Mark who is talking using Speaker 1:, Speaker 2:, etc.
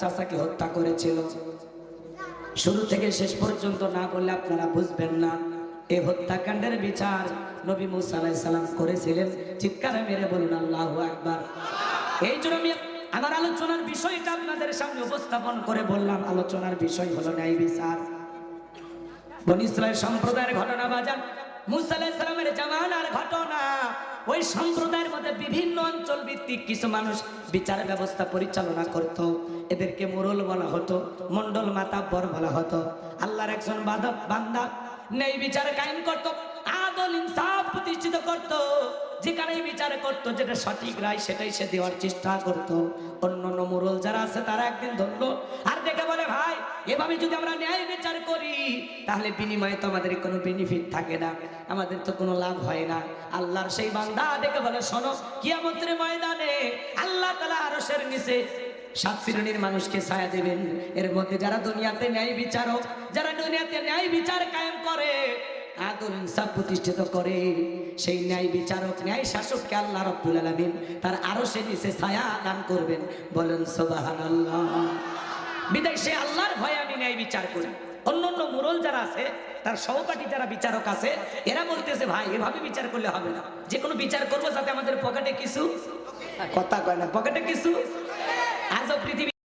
Speaker 1: চাচাকে হত্যা করেছিল। শুরু থেকে শেষ পর্যন্ত না বললে আপনারা বুঝবেন না। এই হত্যাকাণ্ডের বিচার নবী মুসা আলাইহিস সালাম করেছিলেন। চিৎকারে মেরে বলুন, আল্লাহু আকবার। এই জন্য আমি আমার আলোচনার বিষয়টা আপনাদের সামনে উপস্থাপন করে বললাম। আলোচনার বিষয় হলো ন্যায় বিচার। বনি ইসরায়েল সম্প্রদায়ের ঘটনা বাজার মুসা আলাইহিস সালামের জামানার ঘটনা। ওই সম্প্রদায়ের মধ্যে বিভিন্ন অঞ্চল ভিত্তিক কিছু মানুষ বিচার ব্যবস্থা পরিচালনা করত। এদেরকে মোরল বলা হতো মন্ডল মাতাব্বর বলা হতো। আল্লাহর একজন বাদক বান্দা নেই বিচার কায়েম করত, আদল ইনসাফ প্রতিষ্ঠিত করত। যেখানে বিচার করত, যেটা সঠিক রায় সেটাই সে দেওয়ার চেষ্টা করত। অন্য অন্য মোরল যারা আছে, তারা একদিন ধরলো, আর দেখে বলে, ভাই, এভাবে যদি আমরা ন্যায় বিচার করি, তাহলে বিনিময়ে তো আমাদের কোনো বেনিফিট থাকে না। আমাদের তো কোনো লাভ হয় না। আল্লাহর সেই বান্দা দেখে বলে, শোনো, কিয়ামতের ময়দানে আল্লাহ তালা আরশের নিচে সাত শ্রেণির মানুষকে ছায়া দেবেন। এর মধ্যে যারা দুনিয়াতে ন্যায় বিচারক, যারা দুনিয়াতে ন্যায় বিচার কায়েম করে আদল ইনসাফ প্রতিষ্ঠিত করে, সেই ন্যায় বিচারক, ন্যায় শাসককে আল্লাহ রব্বুল আলামিন তার আরও সে নিচে ছায়া দান করবেন। বলেন, সুবহানাল্লাহ। বিদায়, সে আল্লাহর ভয়ে আমি ন্যায় বিচার করি। অন্য অন্য মুরল যারা আছে, তার সহপাঠী যারা বিচারক আছে, এরা বলতেছে, ভাই, এভাবে বিচার করলে হবে না। যে কোনো বিচার করব যাতে আমাদের পকেটে কিছু কথা কয় না। পকেটে কিছু? আজও পৃথিবী